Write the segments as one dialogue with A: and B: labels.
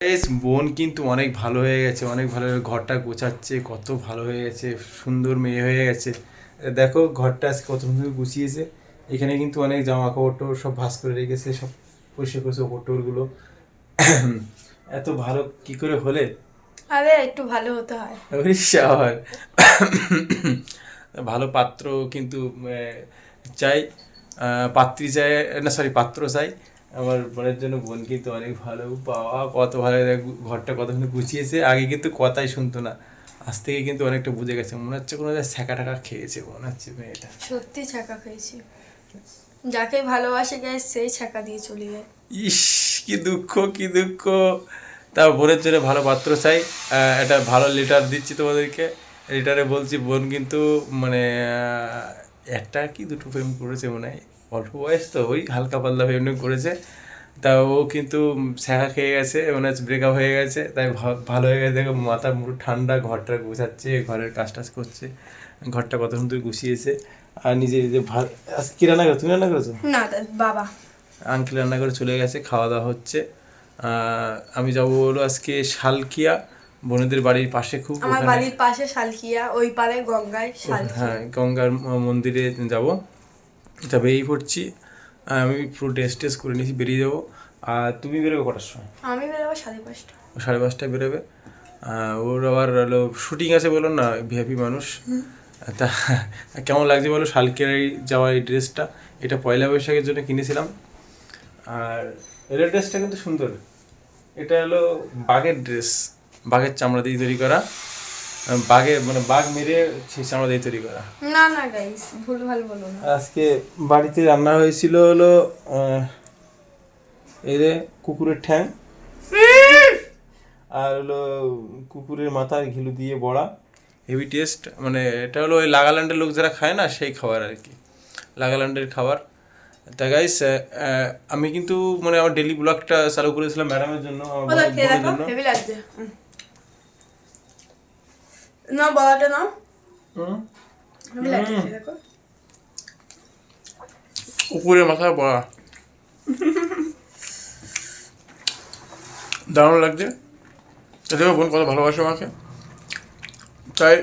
A: বেশ বোন কিন্তু অনেক ভালো হয়ে গেছে অনেক ভালো ঘরটা গোছাচ্ছে কত ভালো হয়ে গেছে সুন্দর মেয়ে হয়ে গেছে। দেখো ঘরটা আজকে কত সুন্দর গুছিয়েছে। এখানে কিন্তু অনেক জামা কাপড় সব ভাস করে রেখেছে সব পরিষ্কার করেছে ওপর টোপরগুলো এত ভালো কি করে হলে?
B: আরে একটু ভালো হতে হয়।
A: শাওয়ার ভালো পাত্র কিন্তু চাই পাত্রী চাই না সরি পাত্র চাই। আমার বোনের জন্য বোন কিন্তু অনেক ভালো বাবা কত ভালো ঘরটা কতক্ষণ গুছিয়েছে আগে কিন্তু কথাই শুনতো না। আজ থেকে কিন্তু অনেকটা বুঝে গেছে মনে হচ্ছে কোনো ছ্যাঁকা টাকা খেয়েছে মনে হচ্ছে মেয়েটা।
B: সত্যি ছাকা খেয়েছি। যাকে ভালোবাসে গায়ে সেই ছাকা দিয়ে চলে যায়।
A: ইস কি দুঃখ কি দুঃখ। তা বোনের জন্য ভালো পাত্র চাই। একটা ভালো লিটার দিচ্ছি তোমাদেরকে। লিটারে বলছি বোন কিন্তু মানে একটা কি দুটো প্রেম করেছে মনে হয়? অল্প বয়স তো ওই হালকা পাল্লা টেম করেছে। তা ও কিন্তু ছ্যাঁকা খেয়ে গেছে মনে ব্রেকআপ হয়ে গেছে তাই ভালো হয়ে গেছে দেখো মাথা মুখ ঠান্ডা ঘরটা গুছাচ্ছে ঘরের কাজ টাজ করছে ঘরটা কত সুন্দর গুছিয়েছে আর নিজে নিজে ভাত কি রান্না করো তুমি রান্না করেছ?
B: না বাবা।
A: আঙ্কেল রান্না করে চলে গেছে খাওয়া দাওয়া হচ্ছে আহ, আমি যাব হলো আজকে শালকিয়া বোনেদের বাড়ির পাশে খুব
B: আমার বাড়ির পাশে শালকিয়া ওই পারে গঙ্গায়
A: হ্যাঁ গঙ্গার মন্দিরে যাব। তা বেরিয়ে পড়ছি। আমি পুরো ড্রেস টেস করে নিয়েছি বেরিয়ে যাব। আর তুমি বেরোবে কটার সময়?
B: আমি বেরোবো সাড়ে পাঁচটা।
A: ও সাড়ে পাঁচটায় বেরোবে। ওর আবার হলো শুটিং আছে বলো না ভিআইপি মানুষ। তা কেমন লাগছে বলো শালকিয়ার এই যাওয়া এই ড্রেসটা এটা পয়লা বৈশাখের জন্য কিনেছিলাম। আর এর ড্রেসটা কিন্তু সুন্দর। এটা হলো বাঘের ড্রেস বাঘের চামড়া দিয়ে তৈরি করা। বাঘের মানে বাঘ মেরে চামড়া দিয়ে তৈরি করা।
B: না না গাইস ভুল ভালো বলো না
A: আজকে বাড়িতে রান্না হয়েছিল হলো যে কুকুরের ঠ্যাং। আর হলো কুকুরের মাথার ঘিলু দিয়ে বড়া। হেভি টেস্ট মানে এটা হলো ওই নাগাল্যান্ডের লোক যারা খায় না সেই খাবার আর কি। নাগাল্যান্ডের খাবার। তা গাইস আমি কিন্তু মানে আমার ডেলি ব্লগটা চালু করেছিলাম ম্যাডামের জন্য আমার জন্য।
B: হেভি লাগছে হুম। না বলাটা দেখো
A: কুকুরের মাথায় বড়া দারুণ লাগছে? দেখো বোন কত ভালোবাসে আমাকে। তাই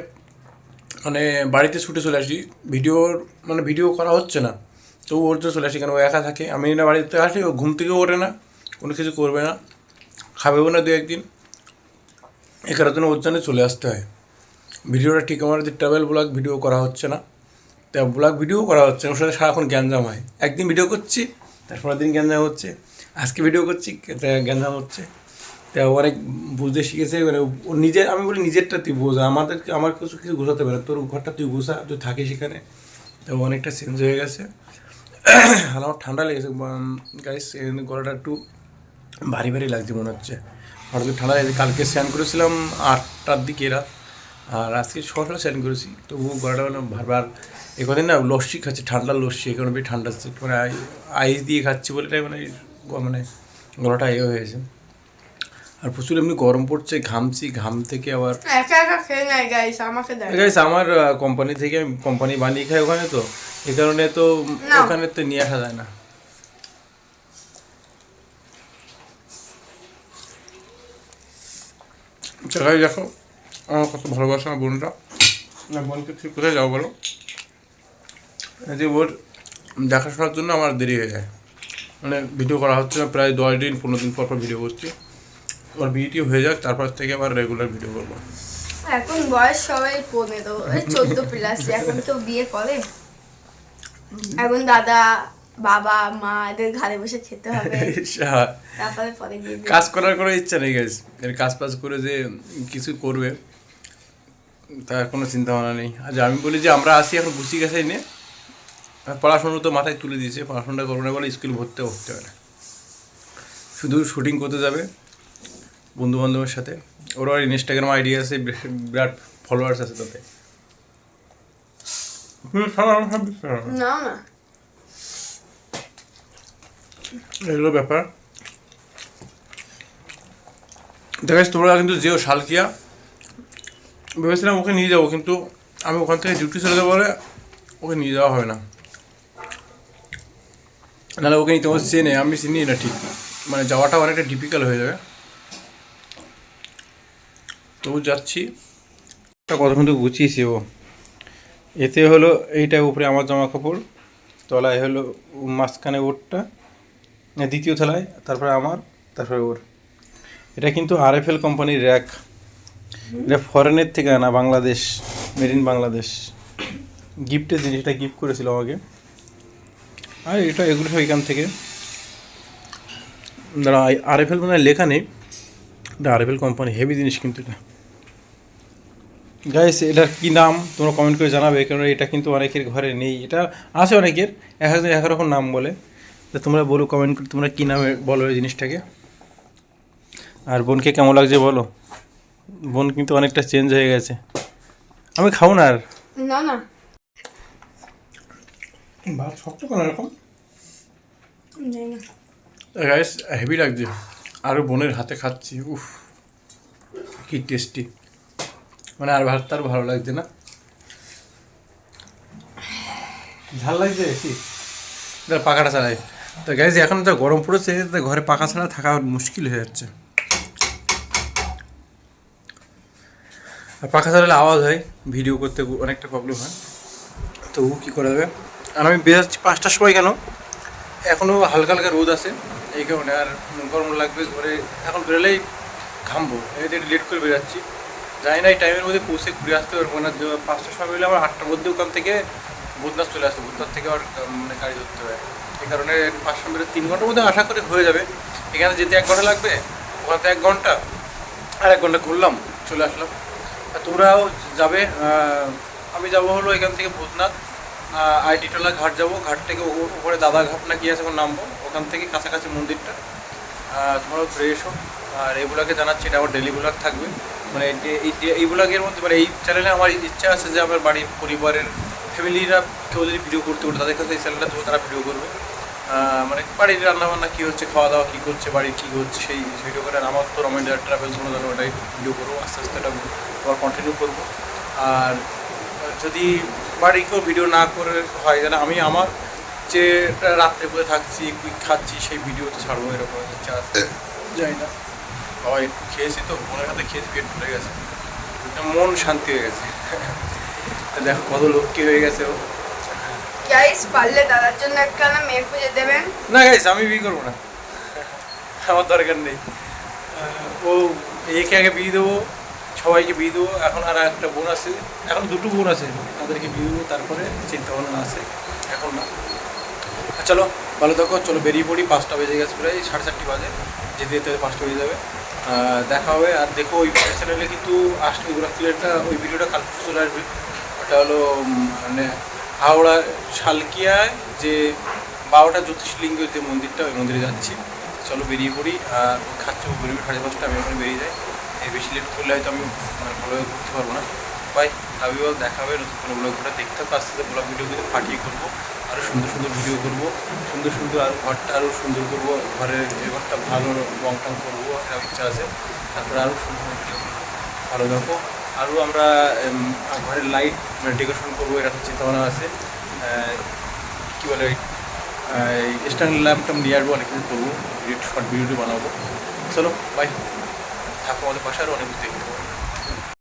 A: মানে বাড়িতে ছুটে চলে আসি। ভিডিওর মানে ভিডিও করা হচ্ছে না। তবু ওর জন্য চলে আসি কেন ও একা থাকে। আমি না বাড়িতে আসি ও ঘুম থেকে ওঠে না। কোনো কিছু করবে না। খাবেও না দু একদিন। এ কারণে ওর জন্য চলে আসতে হয়। ভিডিওটা ঠিক আমার যে ট্রাভেল ব্লগ ভিডিও করা হচ্ছে না। তা ব্লগ ভিডিও করা হচ্ছে ওর সাথে সারাক্ষণ গ্যাঞ্জাম হয়। একদিন ভিডিও করছি, তারপরের দিন গ্যাঞ্জাম হচ্ছে। আজকে ভিডিও করছি গ্যাঞ্জাম হচ্ছে। তা অনেক বুঝতে শিখেছে মানে ও নিজের আমি বলি নিজেরটা তুই বোঝা। আমাদেরকে, আমার কিছু কিছু বোঝাতে পারে তোর ঘরটা তুই বোঝা, তুই থাকিস সেখানে তো অনেকটা চেঞ্জ হয়ে গেছে। আর আমার ঠান্ডা লেগেছে গাইস গলাটা একটু ভারী ভারী লাগছে মনে হচ্ছে। হঠাৎ ঠান্ডা লেগেছে। কালকে স্নান করেছিলাম আটটার দিকে রাত। আর আজকে ছটায় স্নান করেছি। তবু গলাটা মানে বারবার এখানে না লস্যি খাচ্ছে ঠান্ডা লস্যি কারণে বেশি ঠান্ডা মানে আই- আইস দিয়ে খাচ্ছি বলে মানে মানে গলাটা এ হয়েছে আর প্রচুর এমনি গরম পড়ছে ঘামছি ঘাম থেকে আবার
B: গাইস
A: আমার কোম্পানি থেকে আমি কোম্পানি বানিয়ে খাই ওখানে তো। এ কারণে তো ওখানে তো নিয়ে আসা যায় না। জায়গায় দেখো। আমার কত ভালোবাসা আমার বোনটা। বোনকে ঠিক কোথায় যাও বলো? যে ওর দেখাশোনার জন্য আমার দেরি হয়ে যায়। মানে ভিডিও করা হচ্ছে না প্রায় দশ দিন পনেরো দিন পর পর ভিডিও করছি। ওর ভিডিও হয়ে যাক তারপর থেকে আবার রেগুলার ভিডিও করব।
B: এখন বয়স সবাই পনেরো ওই চোদ্দ প্লাস এখন কেউ বিয়ে করে? এখন দাদা বাবা মা এদের ঘরে বসে খেতে হবে। তারপরে পরে
A: কাজ করার কোনো ইচ্ছা নেই গাইজ এর কাজ বাজ করে যে কিছু করবে তার কোনো চিন্তা ভাবনা নেই। আজ আমি বলি যে আমরা আসি এখন গুছিয়ে গেছে নিয়ে আর পড়াশোনা তো মাথায় তুলে দিয়েছে পড়াশোনাটা করব না বলে স্কুল ভর্তি হতে হবে না। শুধু শুটিং করতে যাবে বন্ধু বান্ধবের সাথে। ওর আর ইনস্টাগ্রাম আইডি আছে বিরাট ফলোয়ার্স আছে তাতে। এগুলো ব্যাপার। দেখাস তোমরা কিন্তু যেও শালকিয়া ভেবেছিলাম ওকে নিয়ে যাব, কিন্তু আমি ওখান থেকে ডিউটি চলে যাব বলে ওকে নিয়ে যাওয়া হবে না। নাহলে ওকে নিতে আমার চেনে আমি চিনি না ঠিক। মানে যাওয়াটা অনেকটা ডিফিকাল্ট হয়ে যাবে। তো যাচ্ছি। কথা কিন্তু গুছিয়েছি ও। এতে হলো এইটা উপরে আমার জামা কাপড়, তলায় হলো মাঝখানে ওরটা, দ্বিতীয় তলায়, তারপরে আমার, তারপরে ওর। এটা কিন্তু আরএফএল কোম্পানির র্যাক এটা ফরেনের থেকে আনা বাংলাদেশ মেড ইন বাংলাদেশ। গিফটের জিনিস এটা গিফট করেছিল আমাকে। আর এটা এগুলো সব এখান থেকে। দাঁড়া আরএফএল মানে লেখা নেই। এটা আরএফএল কোম্পানি হেভি জিনিস কিন্তু এটা। গাইস এটার কি নাম? তোমরা কমেন্ট করে জানাবে কারণ এটা কিন্তু অনেকের ঘরে নেই। এটা আছে অনেকের, এক একজন এক রকম নাম বলে। তোমরা বলো কমেন্ট করে তোমরা কী নামে বলো এই জিনিসটাকে। আর বোনকে কেমন লাগছে বলো? বোন কিন্তু অনেকটা চেঞ্জ হয়ে গেছে। আমি খাব না আর।
B: না না।
A: ভাত শক্ত কেন এরকম? গাইস হেভি লাগছে। আরও বোনের হাতে খাচ্ছি উফ কি টেস্টি মানে আর ভাত তার ভালো লাগছে না। ঝাল লাগছে কি? পাখাটা চালাই। তো গাইজ এখন তো গরম পড়েছে তো ঘরে পাখা ছাড়া থাকা মুশকিল হয়ে যাচ্ছে। আর পাখা চালালে আওয়াজ হয়, ভিডিও করতে অনেকটা প্রবলেম হয়। তো কী করা যাবে? আর আমি বেরোচ্ছি পাঁচটার সময় কেন? এখনও হালকা হালকা রোদ আছে, এই কারণে আর গরম লাগবে ঘরে। এখন বেরোলেই ঘামবো এতে লেট করে বেরোচ্ছি। জানি না এই টাইমের মধ্যে পৌঁছে ঘুরে আসতে পারব না। পাঁচটার সময় বেরোলে আমার আটটার মধ্যে ওখান থেকে বুধনাথ চলে আসতে বুধনাথ থেকে আবার মানে গাড়ি ধরতে হয়। এই কারণে পাঁচটা বেরো তিন ঘণ্টার মধ্যে আশা করে হয়ে যাবে। এখানে যেতে এক ঘণ্টা লাগবে, ওখানে এক ঘণ্টা আর এক ঘণ্টা ঘুরলাম, চলে আসলাম। তোমরাও যাবে আমি যাব হলো এখান থেকে ভূতনাথ আইটিটোলা ঘাট যাব, ঘাট থেকে উপরে দাদা ঘাট না কি আছে এখন নামবো, ওখান থেকে কাছাকাছি মন্দিরটা। তোমরাও ঘুরে এসো আর এই ব্লগে জানাচ্ছি, এটা আমার ডেলি ব্লগ থাকবে। মানে এই ব্লগের মধ্যে মানে এই চ্যানেলে আমার ইচ্ছা আছে যে আমার বাড়ির পরিবারের ফ্যামিলিরা কেউ যদি ভিডিও করতে পারে, তাদের কাছে এই চ্যানেলটা তারা ভিডিও করবে। মানে বাড়ির রান্নাবান্না কী হচ্ছে খাওয়া দাওয়া কী করছে বাড়ির কী হচ্ছে সেই ভিডিও করে আমার তো রমেন্ডার ট্রাভেলস কোনো জানো ওটাই ভিডিও করব আস্তে আস্তে এটা আবার কন্টিনিউ করব। আর যদি বাড়ি কেউ ভিডিও না করে হয় যেন আমি আমার যে রাত্রে বসে থাকছি কুইক খাচ্ছি সেই ভিডিও তো ছাড়বো এরকম ইচ্ছা আছে যাই না। বাবা একটু খেয়েছি তো মনের হাতে খেয়েছি পেট ভরে গেছে। মন শান্তি হয়ে গেছে। দেখো কত লক্ষ্মী হয়ে গেছে ও।
B: গাইস পারলে দাদার জন্য একখানা মেয়ে খুঁজে দেবেন।
A: না গাইস আমি বিয়ে করব না। আমার দরকার নেই। ও একে আগে বিয়ে দেবো, সবাইকে বিয়ে দেবো, এখন আর একটা বোন আছে। এখন দুটো বোন আছে, তাদেরকে বিয়ে দেবো, তারপরে চিন্তা ভাবনা আছে, এখন না। আর চলো, ভালো থাকো, চলো বেরিয়ে পড়ি, পাঁচটা বেজে গেছে প্রায়, সাড়ে চারটি বাজে, যেতে যেতে পাঁচটা বেজে যাবে। দেখা হবে, আর দেখো, ওই চ্যানেলে কিন্তু আসলে একটা, ওই ভিডিওটা কাল চলে আসবে। ওটা হলো মানে হাওড়া শালকিয়ায় যে বারোটা জ্যোতিষলিঙ্গের যে মন্দিরটা, ওই মন্দিরে যাচ্ছি। চলো বেরিয়ে পড়ি। আর খাচ্ছি বেরিয়ে সাড়ে পাঁচটা আমি ওখানে বেরিয়ে যাই। এই বেশি লেট করলে হয়তো আমি মানে ভালোভাবে ঘুরতে পারব না। বাই আমি অল দেখা হবে। নতুন কোনো ব্লগ ঘুরে দেখতে থাকো। আস্তে আস্তে ব্লগ ভিডিও কিন্তু ফাটিয়ে করব। আরও সুন্দর সুন্দর ভিডিও করব। সুন্দর সুন্দর আর ঘরটা আরও সুন্দর করব। ঘরের এই ঘরটা ভালো রং টং করব। একটা ইচ্ছা আছে। তারপরে আরও সুন্দর ভিডিও করব। ভালো থাকো। আরও আমরা ঘরের লাইট ডেকোরেশন করব, এরকম চিন্তাভাবনা আছে। কী বলে স্ট্যান্ড ল্যাম্পটাম নিয়ে আসব, অনেক কিছু করব শর্ট ভিডিওটি বানাবো। চলো বাই থাকো আমাদের পাশে আরও অনেক কিছু